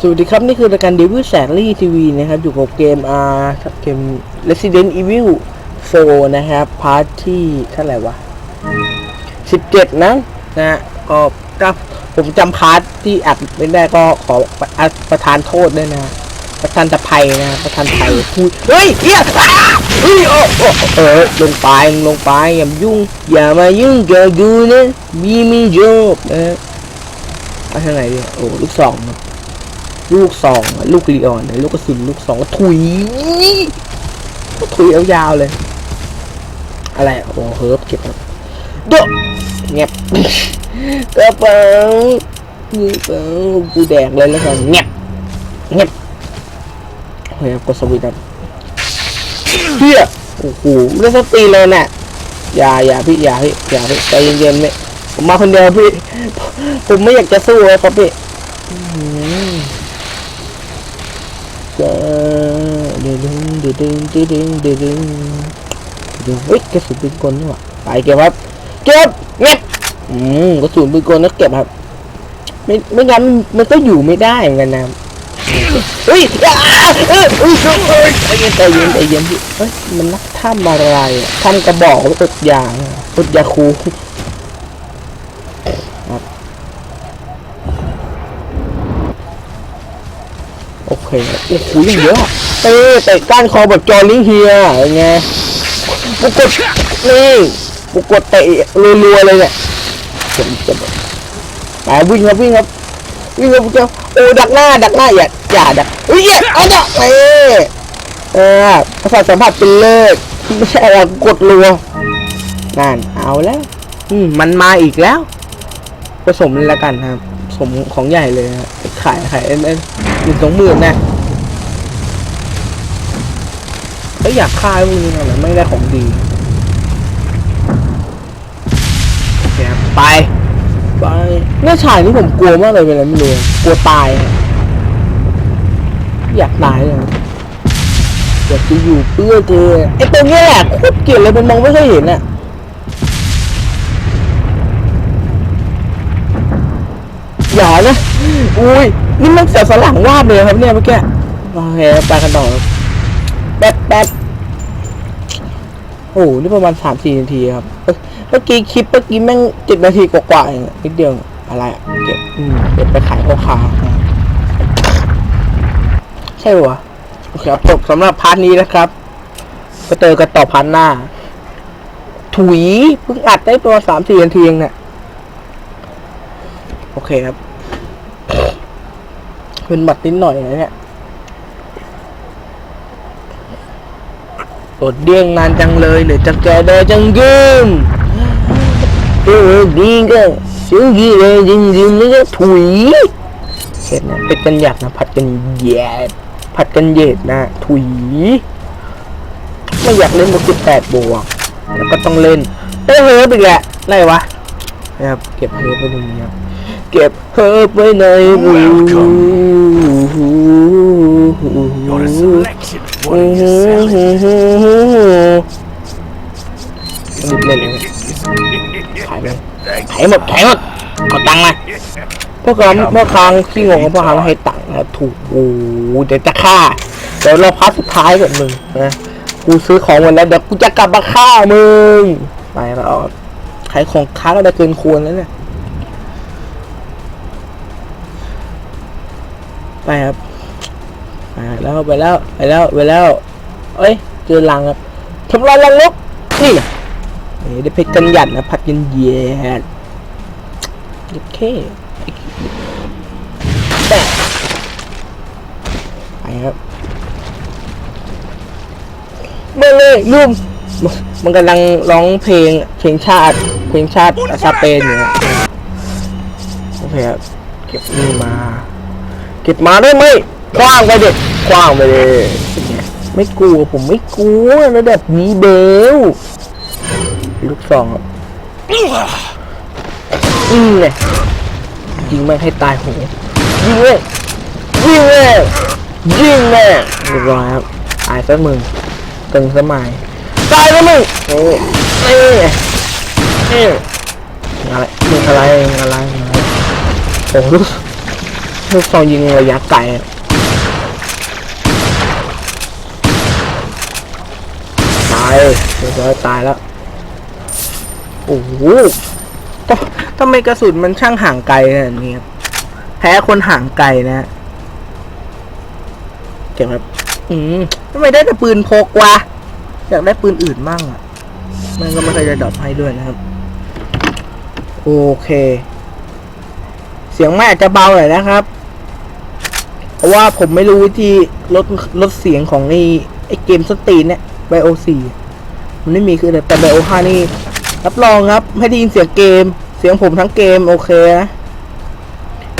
สวัสดีครับ นี่คือรายการ Devil s a l l y TV นะครับ อยู่กับเกมอ่าเกม Resident Evil 4 นะครับ พาร์ทที่เท่าไหร่วะ 17 นะนะฮะก็ก็ผมจำพาร์ทที่อัดไม่ได้ก็ขอประประทานโทษด้วยนะ ประทานตะไพนะประทานไทยอุ๊ยเฮ้ยเฮียอ้าเฮ้ยโอ้โอ้เออลงไปลงไปอย่ามายุ่ง อย่ามายุ่งกับกูนะมีมีโจบนะฮะเอาทางไหนดีโอ้ลูกสองนะ ลูกสองลูกลีออนเนี่ยลูกกระสุนลูกสองถุยถุยยาวๆเลย อะไรโอ้เฮิร์บเก็บโดเงียบกระเป๋ากระเป๋ากูแดกเลยแล้วกันเงียบเงียบเฮ้ยกดสวิตช์ครับเฮียโอ้โหเล่นสตีเลยน่ะอย่าอย่าพี่อย่าพี่อย่าพี่ใจเย็นๆเนี่ยผมมาคนเดียวพี่ ผมไม่อยากจะสู้เลยครับพี่ อืมจ้าเดึงดึงดึงดึงดึงดึงดึงดึงเฮ้ยกระสุนปืนกลนี่หว่าไปเก็บครับเก็บเงียอืมกระสุนปืนกลนักเก็บครับ ไม่ไม่งั้นมันก็อยู่ไม่ได้เหมือนกันนะเฮ้ยอ้าเอ้ยเอ้ยเอ้ยใจเย็นใจเย็นใจเย็นพี่เฮ้ยมันนักทำอะไรอะทำกระบอกไว้อดยางอะอดยาคู โอเคโอ้โหยังเยอะเต้เตะก้านคอแบบจอร์ลิงเฮียอย่างไงปุกกดนี่ปุกกดเตะรัวๆเลยเนี่ยเจ็บเจ็บไปวิ่งครับวิ่งครับวิ่งครับเจ้าโอ้ดักหน้าดักหน้าอย่าอย่าดักเฮ้ยอย่าเอาดักเอ้เออประสาสัมผัสเป็นเลิศไม่ใช่เรกดรัวนั่นเอาแล้วอืมมันมาอีกแล้วผสมเลยละกันครับผสมของใหญ่เลยขายขายเอ็นเอ็น หนึ่งสองหมื่นนะก็อยากค่าพวกนี้หน่อยไม่ได้ของดีไป ไปเนี่ยฉากนี้ผมกลัวมากเลยเวลาไม่รู้กลัวตาย อยากตายเลยอยากจะอยู่เพื่อเธอไอ้ตรงเนี้ยแหละโคตรเกลียดเลยมันมองไม่ค่อยเห็นอะอย่านะอุ้ย นี่มันเสียสลังวาดเลยครับเนี่ยเมื่อกี้โอเคไปกันต่อแป๊บแป๊บโอ้โหนี่ประมาณสามสี่นาทีครับเมื่อกี้คลิปเมื่อกี้แม่งเจ็ดนาทีกว่าๆเองนิดเดียวอะไรอะเก็บอืมเก็บไปขายพ่อค้าใช่ปะวะโอเคครับจบสำหรับพาร์ทนี้นะครับก็เจอกันต่อพาร์ทหน้า ถุยเพิ่งอัดได้ประมาณสามสี่นาทีเองเนี่ยโอเคครับ เป็นบัตรนิดหน่อยนะเนี่ยอดเดี้ยงนานจังเลยเดี๋ยวจะแกเดจังยืมเออดีก็ซื้อกี่เลยจริงจริงนี่ก็ถุยเสร็จนะเป็ดกันหยาดนะผัดกันแยดผัดกันเย็ดนะ ถุย ไม่อยากเล่นบวกสิบแปดบวกแล้วก็ต้องเล่นเอ้ยเฮ้ยอีกแหละไรวะนะครับเก็บเฮ้ยไปตรงนี้ครับ เก็บเพิ่มไว้ในหู You're a selection. What are you รีบ selling? เล่นเลยขายเลยขายหมดขายหมดขอตังค์มาพวกเราเมื่อครั้งที่งงกับพวกเขาให้ตังค์นะถูกโอ้เดี๋ยวจะฆ่าเดี๋ยวเราพักสุดท้ายกับมึงนะกูซื้อของหมดแล้วเดี๋ยวกูจะกลับมาฆ่ามึงไปแล้วขายของค้างได้เกินควรแล้วเนี่ย ไปครับไปแล้วไปแล้วไปแล้วไปแล้วเอ้ยเจอลังครับทำลายลังนกนี่นี่ได้เพชรกันหยัดนะผัดกันเย็นโอเคแต่ไปครับมาเลยลุมมันมันกำลังร้องเพลงเพลงชาติ เพลงชาติสเปนอยู่นะโอเคครับเก็บนี่มา เก็บมาได้ไหมคว้างไปเด็กคว้างไปเลยไม่กลัวผมไม่กลัวระดับนี้เบลลูกซองครับอืมเนี่ยยิงแม่ให้ตายโหยิงเลยยิงเลยยิงเลยเรียบร้อยครับตายซะมึงตึงสมัยตายซะมึงเอ้ยเอ้ยเอ้ยอะไรมึงอะไรอะไรอะไรโอ้ลูก ลูกซองยิงระยะไกลตายเรียบร้อยตายแล้ว โอ้โหทำไมกระสุนมันช่างห่างไกลขนาดนี้ครับแพ้คนห่างไกลนะเจ็บครับ อืมทำไมได้แต่ปืนพกวะ อยากได้ปืนอื่นมั่งอะ มันก็ไม่เคยจะดรอปให้ด้วยนะครับ โอเค เสียงไม่อาจจะเบาหน่อยนะครับ ราะว่าผมไม่รู้วิธีลดลดเสียงของไอ้ไอ้เกมสตรีนเนี่ยไบโอสี่มันไม่มีคือแต่แต่ไบโอห้านี่รับรองครับให้ได้ยินเสียงเกม เสียงผมทั้งเกมโอเคนะ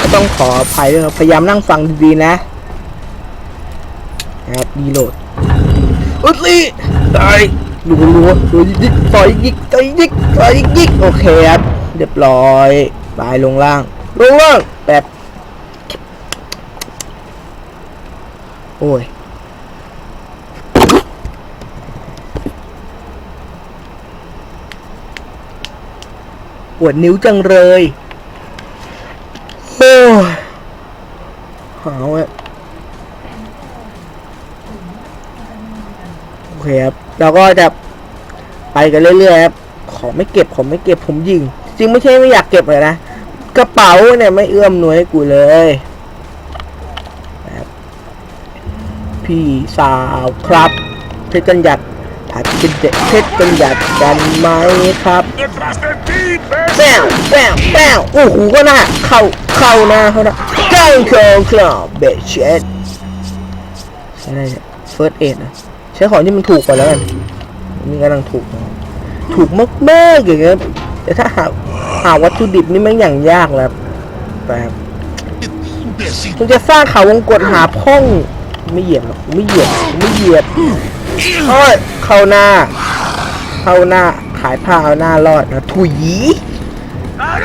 ก็ต้องขออภัยด้วยครับพยายามนั่งฟังดีๆนะนะครับดีโหลดอุดลี่ตายรัวรัวรัวยิกต่อยยิกต่อยยิกต่อยยิกโอเคครับเรียบร้อยบายลงล่างลงล่างแบบ อ้ยปวดนิ้วจังเลยโอ้ยหาวอะโอเคครับเราก็จะไปกันเรื่อยๆครับ ของไม่เก็บ ของไม่เก็บผมยิง จริงไม่ใช่ไม่อยากเก็บเลยนะ กระเป๋าเนี่ยไม่เอื้อมหน่วยให้กูเลยครับ พี่สาวครับเทศกันหยัดผัดกันเด็ดเทศกันหยัดกันไหมครับ Detrás de ti, แป้วแป้วแป้วโอ้โหก็น่าเข้าเข้าหน้าเขานะก้างคลองคลอบเบชเชดใช้อะไรเนี่ยเฟิร์สเอ็ดนะใช้ของที่มันถูกกว่าแล้วกันนี่กำลังถูกนะถูกมากๆอย่างเงี้ยแต่ถ้าหาหาวัตถุดิบนี่มันอย่างยากแล้วแบบ imbécil. มันจะสร้างเขาวงกดหาพ่อง ไม่เหยียบหรอกไม่เหยียบไม่เหยียบโอ้ยเข้าหน้า เข้าหน้าขายผ้าเอาหน้ารอดนะถุย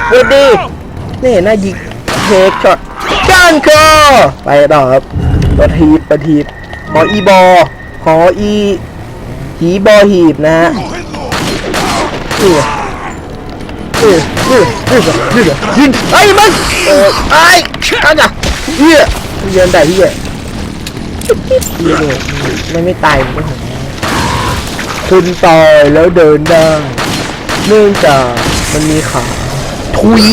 เวดดี้นี่น่ายิงเทคช็อตก้านคอไปต่อครับตัวทีบประทีบขออีบอขออีหีบอหีบนะฮะเออเออเออเออเออยิงไอ้มันเออไอ้อันน่ะเฮียเยินได้เฮีย เฮียเลยไม่ไม่ตายไม่หงคุณตายแล้วเดินได้เนื่องจากมันมีขาถุย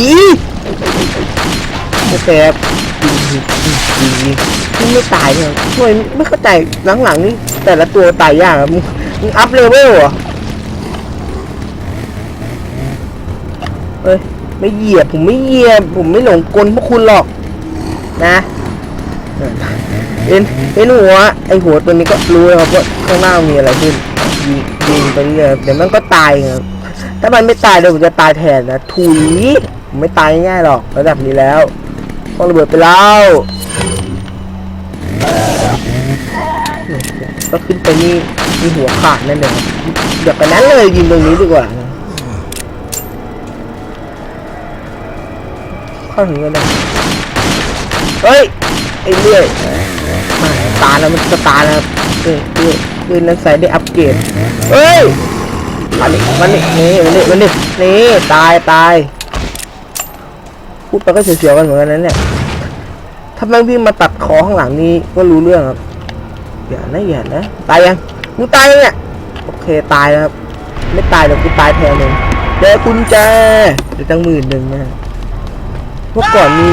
โอเคครับจริงจริงมันไม่ตายเนี่ยทำไมไม่เข้าใจหลังๆนี่แต่ละตัวตายยากมึงมึงอัพเลเวลเหรอเฮ้ยไม่เหยียบผมไม่เหยียบผมไม่หลงกลพวกคุณหรอกนะ เอ็นเอ็นหัวไอหัวตัวนี้ก็รู้แล้วครับว่าข้างหน้ามีอะไรขึ้นยิงยิงไปเรื่อยเดี๋ยวมันก็ตายครับถ้ามันไม่ตายเดี๋ยวผมจะตายแทนนะถุยผมไม่ตายง่ายหรอกระดับนี้แล้วต้องระเบิดไปแล้วก็ขึ้นไปนี่มีหัวขาดนั่นเองเดี๋ยวไปนั้นเลยยิงตรงนี้ดีกว่าเข้าถึงกันได้เฮ้ย ไอ้เลื่อยมาตายแล้วมันจะตายแล้วเอ้ยเอ้ยเอ้ยนั้นใส่ได้อัปเกรดเฮ้ยมันนี่มันนี่นี่มันนี่มันนี่นี่ตายตายพูดไปก็เสียวๆกันเหมือนกันนั้นเนี่ยถ้าแม่งวิ่งมาตัดคอข้างหลังนี่ก็รู้เรื่องครับอย่านะอย่านะตายยังมึงตายยังเนี่ยโอเคตายแล้วครับไม่ตายเดี๋ยวกูตายแทนเองเดี๋ยวกุญแจเดี๋ยวตั้งหมื่นหนึ่งนะเมื่อก่อนมี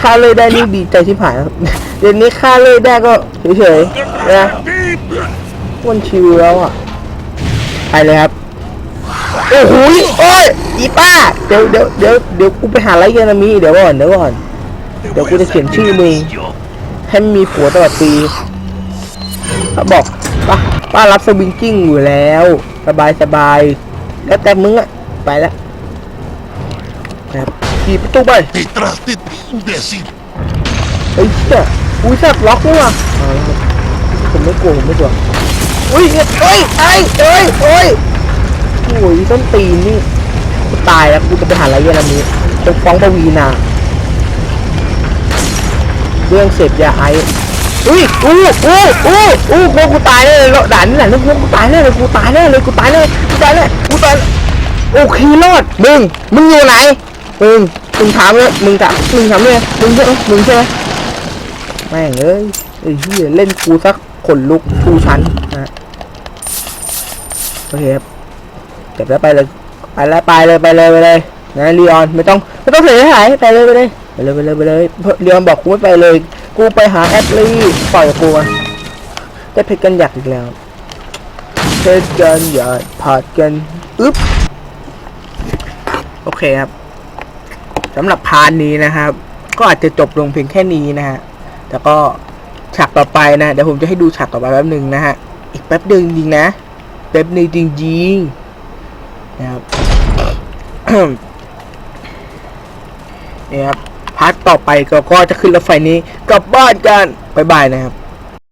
ค่าเลยได้นี่ดีใจที่ผ่านครับเดี๋ยวนี้ค่าเลยได้ก็เฉยๆนะวันชิวแล้วอะไปเลยครับโอ้โหยโอ้ยอีป้าเดี๋ยวเดี๋ยวเดี๋ยวเดี๋ยวกูไปหาไรเยนามีเดี๋ยวก่อนเดี๋ยวก่อนเดี๋ยวกูจะเขียนชื่อมึงให้มีผัวตลอดปีเขาบอกป้าป้ารับสวิงกิ้งอยู่แล้ว สบายสบายแล้วแต่มึงอะไปแล้วครับ ขี่ประตูไป Detrás de ti, imbécil. เฮ้ยเจ้าอุ้ยแทบล็อกเลยว่ะเอาละครับผมไม่กลัวผมไม่กลัว อุ้ยเนี่ยเอ้ยไอ้เอ้ยเอ้ยโอ้ยต้นตีนนี่กูตายแล้วกูจะไปหาอะไรเยอะแล้วนี้จะฟ้องปวีนาเรื่องเสพยาไอซ์อุ้ยอู้อู้อู้อู้กูกูตายแน่เลยด่านนี่แหละแล้วกูกูตายแน่เลยกูตายแน่เลยกูตายแน่กูตายแน่กูตายแน่โอเครอดมึงมึงอยู่ไหน มึงมึงถามเลยมึงถามมึงถามเลยมึงใช่ไหมมึงใช่ไหมแม่งเอ้ยไอ้เหี้ยเล่นกูสักขนลุกชูชั้นนะโอเคครับเก็บแล้วไปเลยไปแล้วไปเลยไปเลยไปเลยนะลีออนไม่ต้องไม่ต้องเสียหายไปเลยไปเลยไปเลยไปเลยไปเลยลีออนบอกกูไม่ไปเลย กูไปหาแอดลี่ปล่อยกูมาได้เพชรกันอยากอีกแล้วเพชรกันอยากผัดกันอึ๊บโอเคครับ สำหรับพาร์ทนี้นะครับ ก็อาจจะจบลงเพียงแค่นี้นะฮะแต่ก็ฉากต่อไปนะเดี๋ยวผมจะให้ดูฉากต่อไปแป๊บหนึ่งนะฮะอีกแป๊บเดียวจริงๆนะแป๊บหนึงจริงๆนะครับนี่ครับพาร์ทต่อไปก็ก็จะขึ้นรถไฟนี้กลับบ้านกันบายบายนะครับ